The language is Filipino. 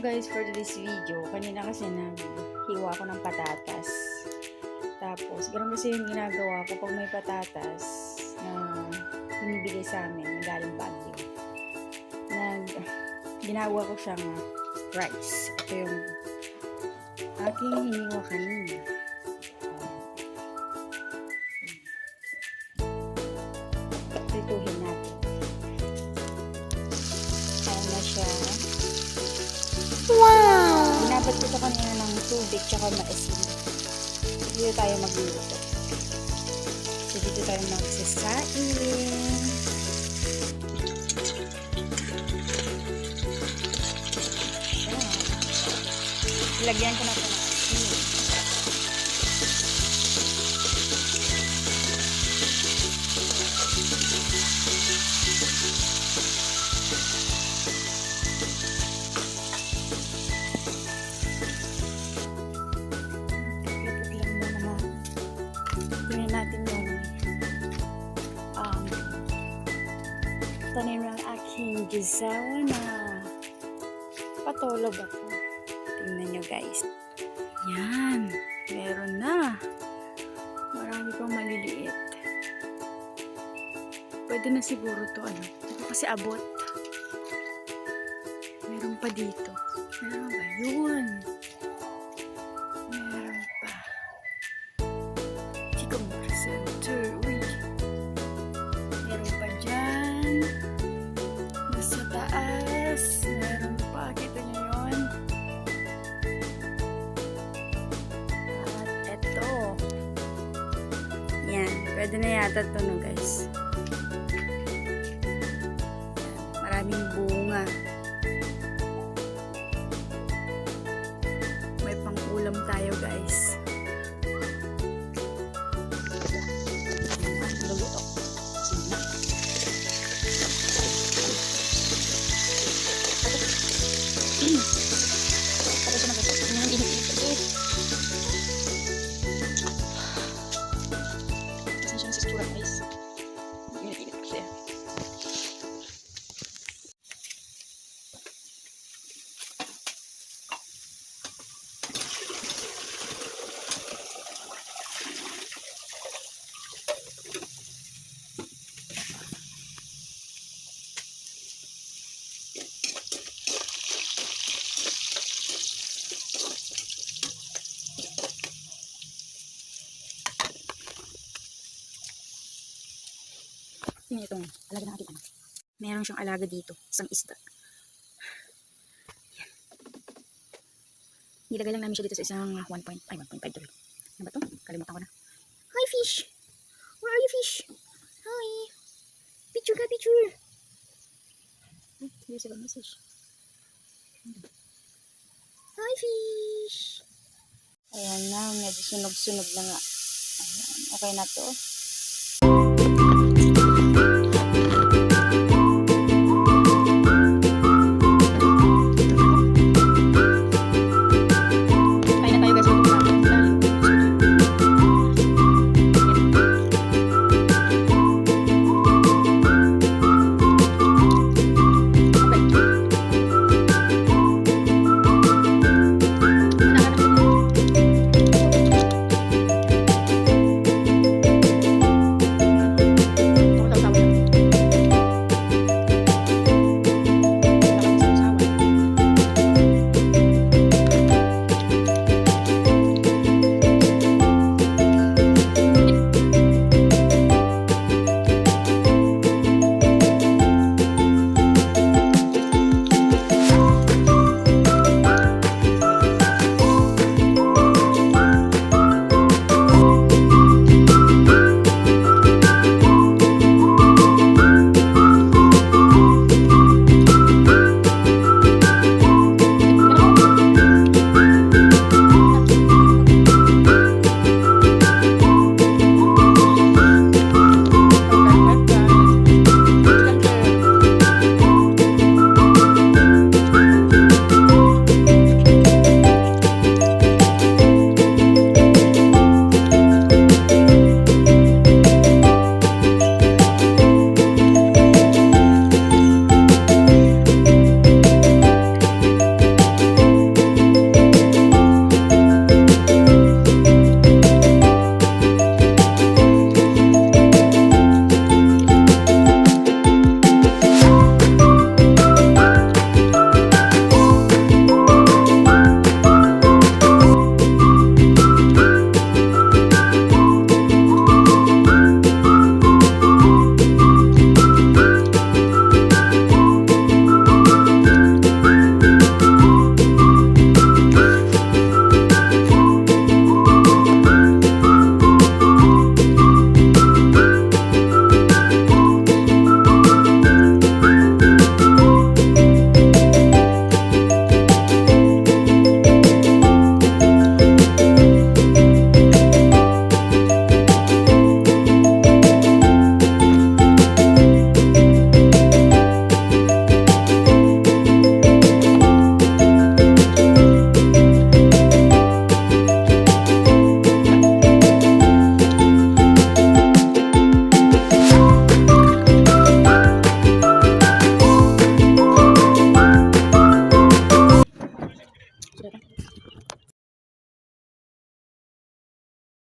guys, for this video, kanina kasi naghiwa ko ng patatas. Tapos, ganun kasi yung ginagawa ko pag may patatas na binibigay sa amin, na galing Baguio. Nag, ginawa ko siyang rice. Ito yung aking hiniwa kanina. Binabad ko ito kanina ng tubig tsaka maasin. Dito tayo magluluto. So, dito tayo magsasain. Ayan. Ilagyan ko na ito tanim ng aking gisawa na patulog ako. Tingnan nyo guys. Yan. Meron na. Marami pang maliliit. Pwede na siguro to ano. Ito kasi abot. Meron pa dito. Meron ba? Yun. Meron pa. Chicken Center. Uy. Pwede na yata ito no guys. Maraming bunga. May pang-ulam tayo guys. Kasi siya nasistura guys. Init-init kasi. Tingnan itong alaga ng ating ano. Meron siyang alaga dito. Isang isda. Yan. Nilagay lang namin siya dito sa isang 1 point, ay 1.5 tuloy. Ano ba to? Kalimutan ko na. Hi fish! Where are you fish? Hi! Picture ka, picture! Ay, here's a message. Hi fish! Ayan na, medyo sunog-sunog na nga. Ayan, okay na to.